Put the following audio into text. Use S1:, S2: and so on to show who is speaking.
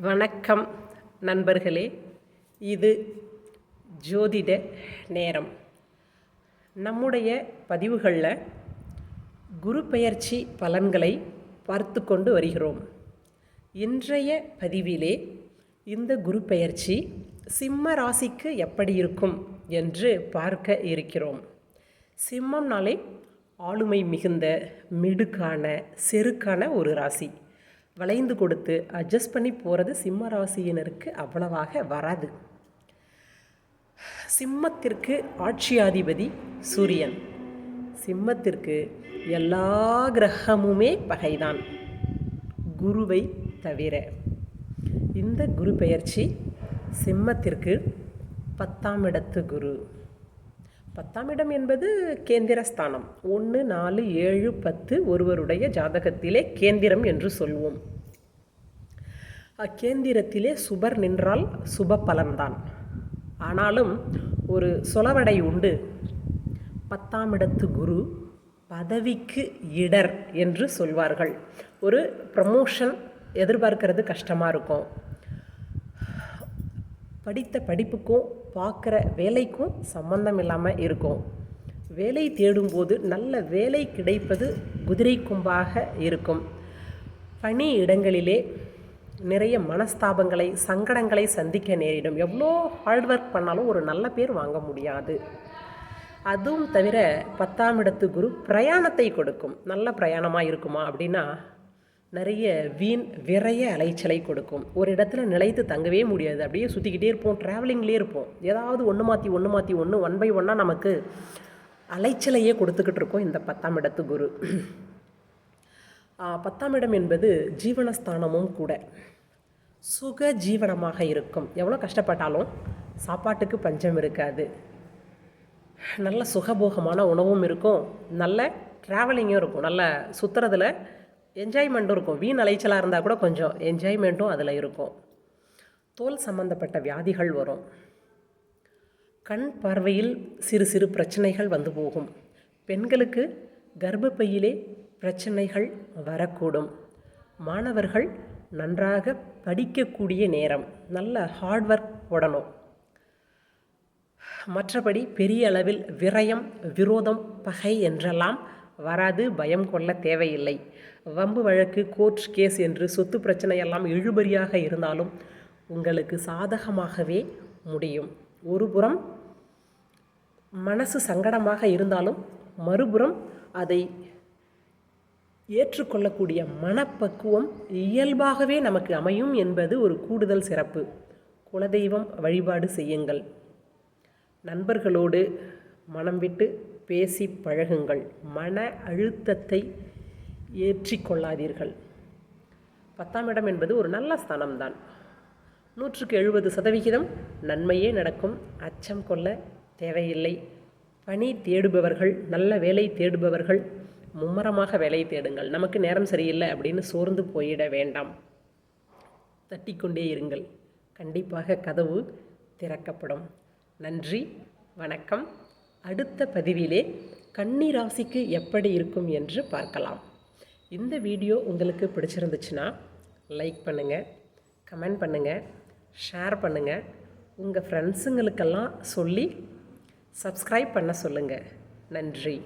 S1: வணக்கம் நண்பர்களே. இது ஜோதிட நேரம். நம்முடைய பதிவுகளில் குரு பெயர்ச்சி பலன்களை பார்த்து கொண்டு வருகிறோம். இன்றைய பதிவிலே இந்த குரு பெயர்ச்சி சிம்ம ராசிக்கு எப்படி இருக்கும் என்று பார்க்க இருக்கிறோம். சிம்மம்னாலே ஆளுமை மிகுந்த மிடுக்கான செருக்கான ஒரு ராசி. வளைந்து கொடுத்து அட்ஜஸ்ட் பண்ணி போகிறது சிம்ம ராசியினருக்கு அவ்வளவாக வராது. சிம்மத்திற்கு ஆட்சியாதிபதி சூரியன். சிம்மத்திற்கு எல்லா கிரகமுமே பகைதான். குருவை தவிர. இந்த குரு பெயர்ச்சி சிம்மத்திற்கு பத்தாம் இடத்து குரு. பத்தாம் இடம் என்பது கேந்திரஸ்தானம். ஒன்று நாலு ஏழு பத்து ஒருவருடைய ஜாதகத்திலே கேந்திரம் என்று சொல்வோம். அக்கேந்திரத்திலே சுபர் நின்றால் சுப பலன்தான் ஆனாலும் ஒரு சொலவடை உண்டு. பத்தாம் இடத்து குரு பதவிக்கு இடர் என்று சொல்வார்கள். ஒரு ப்ரமோஷன் எதிர்பார்க்கறது கஷ்டமாக இருக்கும். படித்த படிப்புக்கும் பார்க்குற வேலைக்கும் சம்மந்தம் இல்லாமல் இருக்கும். வேலை தேடும்போது நல்ல வேலை கிடைப்பது குதிரை கொம்பாக இருக்கும். பணி இடங்களிலே நிறைய மனஸ்தாபங்களை சங்கடங்களை சந்திக்க நேரிடும். எவ்வளோ ஹார்ட் ஒர்க் பண்ணாலும் ஒரு நல்ல பேர் வாங்க முடியாது. அதுவும் தவிர பத்தாம் இடத்து குரு பிரயாணத்தை கொடுக்கும். நல்ல பிரயாணமாக இருக்குமா அப்படின்னா நிறைய வீண் விரைய அலைச்சலை கொடுக்கும். ஒரு இடத்துல நிலைத்து தங்கவே முடியாது. அப்படியே சுற்றிக்கிட்டே இருப்போம் ட்ராவலிங்லேயே இருப்போம். ஏதாவது ஒன்று மாற்றி ஒன்று மாற்றி ஒன்று ஒன் பை ஒன்னாக நமக்கு அலைச்சலையே கொடுத்துக்கிட்டு இருக்கோம் இந்த பத்தாம் இடத்து குரு. பத்தாம் இடம் என்பது ஜீவனஸ்தானமும் கூட. சுக ஜீவனமாக இருக்கும். எவ்வளோ கஷ்டப்பட்டாலும் சாப்பாட்டுக்கு பஞ்சம் இருக்காது. நல்ல சுகபோகமான உணவும் இருக்கும். நல்ல ட்ராவலிங்கும் இருக்கும். நல்ல சுற்றுறதுல என்ஜாய்மெண்ட்டும் இருக்கும். வீண் அலைச்சலாக இருந்தால் கூட கொஞ்சம் என்ஜாய்மெண்ட்டும் அதில் இருக்கும். தோல் சம்பந்தப்பட்ட வியாதிகள் வரும். கண் பார்வையில் சிறு சிறு பிரச்சனைகள் வந்து போகும். பெண்களுக்கு கர்ப்பப்பையிலே பிரச்சனைகள் வரக்கூடும். மாணவர்கள் நன்றாக படிக்கக்கூடிய நேரம் நல்ல ஹார்ட் ஒர்க் போடணும். மற்றபடி பெரிய அளவில் விரயம் விரோதம் பகை என்றெல்லாம் வராது பயம் கொள்ள தேவையில்லை. வம்பு வழக்கு கோர்ட் கேஸ் என்று சொத்து பிரச்சனையெல்லாம் இழுபறியாக இருந்தாலும் உங்களுக்கு சாதகமாகவே முடியும். ஒரு புறம் மனசு சங்கடமாக இருந்தாலும் மறுபுறம் அதை ஏற்றுக்கொள்ளக்கூடிய மனப்பக்குவம் இயல்பாகவே நமக்கு அமையும் என்பது ஒரு கூடுதல் சிறப்பு. குலதெய்வம் வழிபாடு செய்யுங்கள். நண்பர்களோடு மனம் விட்டு பேசி பழகுங்கள். மன அழுத்தத்தை ஏற்றிக்கொள்ளாதீர்கள். பத்தாம் இடம் என்பது ஒரு நல்ல ஸ்தானம்தான். நூற்றுக்கு எழுபது சதவிகிதம் நன்மையே நடக்கும். அச்சம் கொள்ள தேவையில்லை. பணி தேடுபவர்கள் நல்ல வேலை தேடுபவர்கள் மும்மரமாக வேலை தேடுங்கள். நமக்கு நேரம் சரியில்லை அப்படின்னு சோர்ந்து போயிட வேண்டாம். தட்டிக்கொண்டே இருங்கள். கண்டிப்பாக கதவு திறக்கப்படும். நன்றி வணக்கம். அடுத்த பதிவிலே கன்னி ராசிக்கு எப்படி இருக்கும் என்று பார்க்கலாம். இந்த வீடியோ உங்களுக்கு பிடிச்சிருந்துச்சுன்னா லைக் பண்ணுங்கள் கமெண்ட் பண்ணுங்கள் ஷேர் பண்ணுங்கள் உங்கள் ஃப்ரெண்ட்ஸுங்களுக்கெல்லாம் சொல்லி சப்ஸ்கிரைப் பண்ண சொல்லுங்கள் நன்றி.